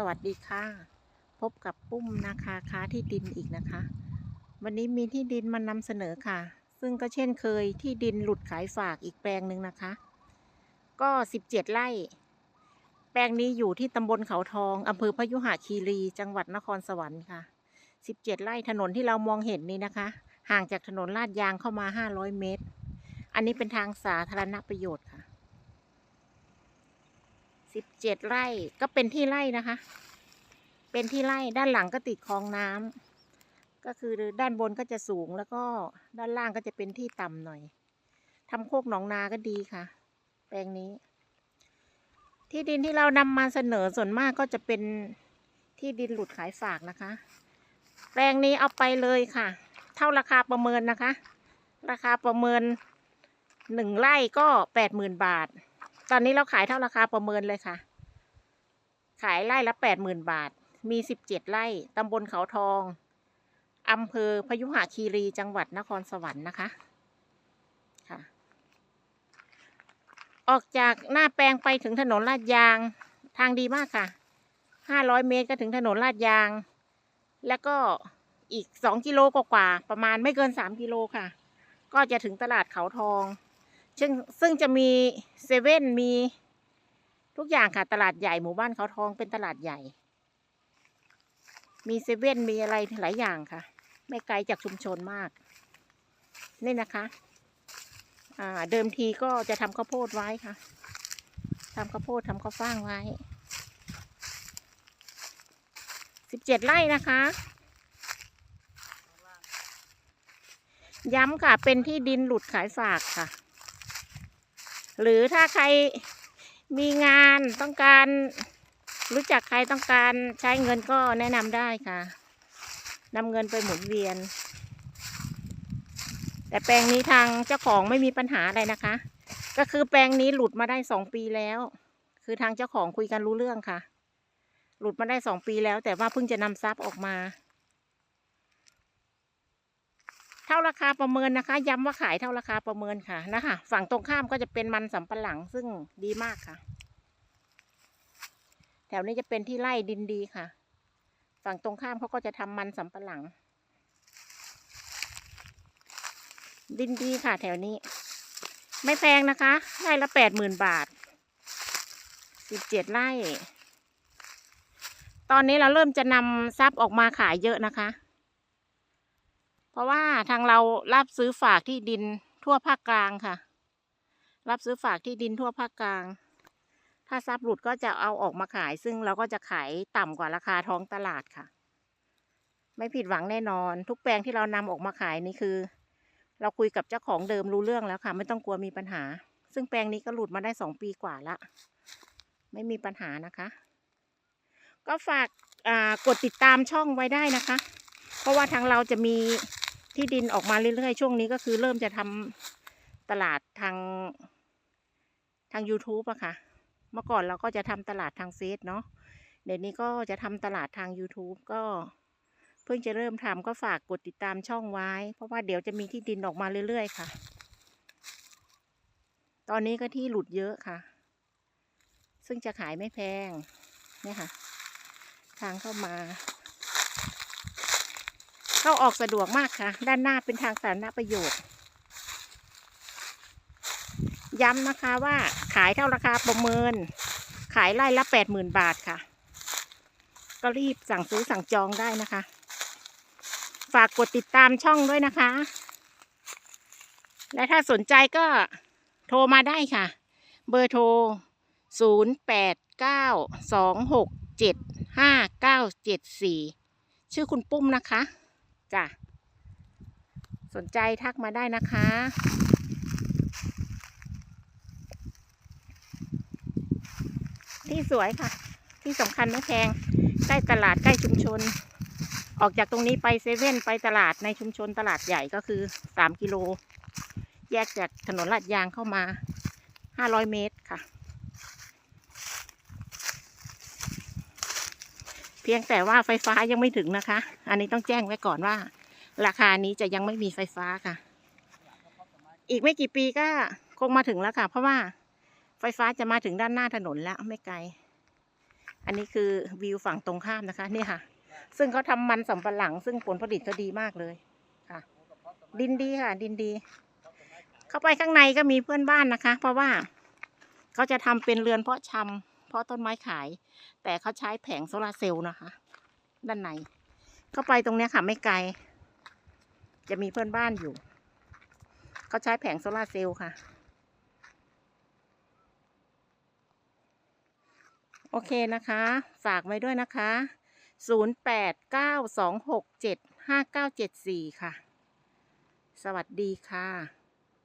สวัสดีค่ะ พบกับปุ้มนะคะค้าที่ดินอีกนะคะ วันนี้มีที่ดินมานำเสนอค่ะ ซึ่งก็เช่นเคยที่ดินหลุดขายฝากอีกแปลงหนึ่งนะคะ ก็สิบเจ็ดไร่ แปลงนี้อยู่ที่ตำบลเขาทองอำเภอพยุหคีรี จังหวัดนครสวรรค์ค่ะสิบเจ็ดไร่ถนนที่เรามองเห็นนี้นะคะ ห่างจากถนนลาดยางเข้ามาห้าร้อยเมตร อันนี้เป็นทางสาธารณประโยชน์ค่ะ สิบเจ็ดไร่ก็เป็นที่ไร่นะคะ เป็นที่ไร่ด้านหลังก็ติดคลองน้ำก็คือด้านบนก็จะสูงแล้วก็ด้านล่างก็จะเป็นที่ต่ำหน่อยทำโคกหนองนาก็ดีค่ะ แปลงนี้ ที่ดินที่เรานำมาเสนอส่วนมากก็จะเป็นที่ดินหลุดขายฝากนะคะ แปลงนี้เอาไปเลยค่ะ เท่าราคาประเมินนะคะ ราคาประเมินหนึ่งไร่ก็แปดหมื่นบาท ตอนนี้เราขายเท่าราคาประเมินเลยค่ะ ขายไร่ละแปดหมื่นบาท มีสิบเจ็ดไร่ตำบลเขาทองอำเภอพยุหคีรีจังหวัดนครสวรรค์นะคะค่ะ ออกจากหน้าแปลงไปถึงถนนลาดยางทางดีมากค่ะห้าร้อยเมตรก็ถึงถนนลาดยาง แล้วก็อีกสองกิโลกว่าๆประมาณไม่เกินสามกิโลค่ะ ก็จะถึงตลาดเขาทอง ซึ่งซึ่งจะมีเซเว่นมีทุกอย่างค่ะ ตลาดใหญ่หมู่บ้านเขาทองเป็นตลาดใหญ่ มีเซเว่นมีอะไรหลายอย่างค่ะ ไม่ไกลจากชุมชนมาก นี่นะคะเดิมทีก็จะทำข้าวโพดไว้ค่ะทำข้าวโพดทำข้าวฟ่างไว้สิบเจ็ดไร่นะคะ ย้ำค่ะ เป็นที่ดินหลุดขายฝากค่ะ หรือถ้าใครมีงานต้องการ รู้จักใครต้องการใช้เงินก็แนะนำได้ค่ะนำเงินไปหมุนเวียน แต่แปลงนี้ทางเจ้าของไม่มีปัญหาอะไรนะคะ ก็คือแปลงนี้หลุดมาได้สองปีแล้ว คือทางเจ้าของคุยกันรู้เรื่องค่ะ หลุดมาได้สองปีแล้ว แต่ว่าเพิ่งจะนำทรัพย์ออกมา เท่าราคาประเมินนะคะ ย้ำว่าขายเท่าราคาประเมินค่ะนะคะ ฝั่งตรงข้ามก็จะเป็นมันสำปะหลังซึ่งดีมากค่ะ แถวนี้จะเป็นที่ไร่ดินดีค่ะ ฝั่งตรงข้ามเขาก็จะทำมันสำปะหลัง ดินดีค่ะ แถวนี้ ไม่แพงนะคะ ไร่ละแปดหมื่นบาทสิบเจ็ดไร่ ตอนนี้เราเริ่มจะนำทรัพย์ออกมาขายเยอะนะคะ ราะว่าทางเรารับซื้อฝากที่ดินทั่วภาคกลางค่ะ รับซื้อฝากที่ดินทั่วภาคกลาง ถ้าทรัพย์หลุดก็จะเอาออกมาขาย ซึ่งเราก็จะขายต่ำกว่าราคาท้องตลาดค่ะ ไม่ผิดหวังแน่นอน ทุกแปลงที่เรานำออกมาขายนี่คือ เราคุยกับเจ้าของเดิมรู้เรื่องแล้วค่ะ ไม่ต้องกลัวมีปัญหา ซึ่งแปลงนี้ก็หลุดมาได้สองปีกว่าละไม่มีปัญหานะคะ ก็ฝากกดติดตามช่องไว้ได้นะคะ เพราะว่าทางเราจะมี ที่ดินออกมาเรื่อยๆ ช่วงนี้ก็คือเริ่มจะทำตลาดทางทาง YouTube อะค่ะ เมื่อก่อนเราก็จะทำตลาดทางเฟซเนาะ เดี๋ยวนี้ก็จะทำตลาดทาง YouTube ก็เพิ่งจะเริ่มทำก็ฝากกดติดตามช่องไว้ เพราะว่าเดี๋ยวจะมีที่ดินออกมาเรื่อยๆ ค่ะ ตอนนี้ก็ที่หลุดเยอะค่ะ ซึ่งจะขายไม่แพง เนี่ยค่ะ ทางเข้ามา เข้าออกสะดวกมากค่ะ ด้านหน้าเป็นทางสาธารณประโยชน์ ย้ำนะคะว่าขายเท่าราคาประเมิน ขายไร่ละแปดหมื่นบาทค่ะ ก็รีบสั่งซื้อสั่งจองได้นะคะ ฝากกดติดตามช่องด้วยนะคะ และถ้าสนใจก็โทรมาได้ค่ะ เบอร์โทร 0 8 9 2 6 7 5 9 7 4 ชื่อคุณปุ้มนะคะ จ้ะสนใจทักมาได้นะคะ ที่สวยค่ะ ที่สำคัญไม่แพง ใกล้ตลาดใกล้ชุมชน ออกจากตรงนี้ไปเซเว่นไปตลาดในชุมชนตลาดใหญ่ก็คือสามกิโล แยกจากถนนลาดยางเข้ามาห้าร้อยเมตรค่ะ พียงแต่ว่าไฟฟ้ายังไม่ถึงนะคะ อันนี้ต้องแจ้งไว้ก่อนว่า ราคานี้จะยังไม่มีไฟฟ้าค่ะ อีกไม่กี่ปีก็คงมาถึงแล้วค่ะ เพราะว่าไฟฟ้าจะมาถึงด้านหน้าถนนแล้วไม่ไกล อันนี้คือวิวฝั่งตรงข้ามนะคะ นี่ค่ะ ซึ่งเขาทำมันสำปะหลัง ซึ่งผลผลิตก็ดีมากเลยค่ะ ดินดีค่ะ ดินดี เข้าไปข้างในก็มีเพื่อนบ้านนะคะ เพราะว่าเขาจะทำเป็นเรือนเพาะชำ เพราะต้นไม้ขาย แต่เขาใช้แผงโซลาร์เซลล์นะคะ ด้านในเข้าไปตรงเนี้ยค่ะ ไม่ไกล จะมีเพื่อนบ้านอยู่ เขาใช้แผงโซลาร์เซลล์ค่ะ โอเคนะคะ ฝากไว้ด้วยนะคะ 0892675974 ค่ะ สวัสดีค่ะ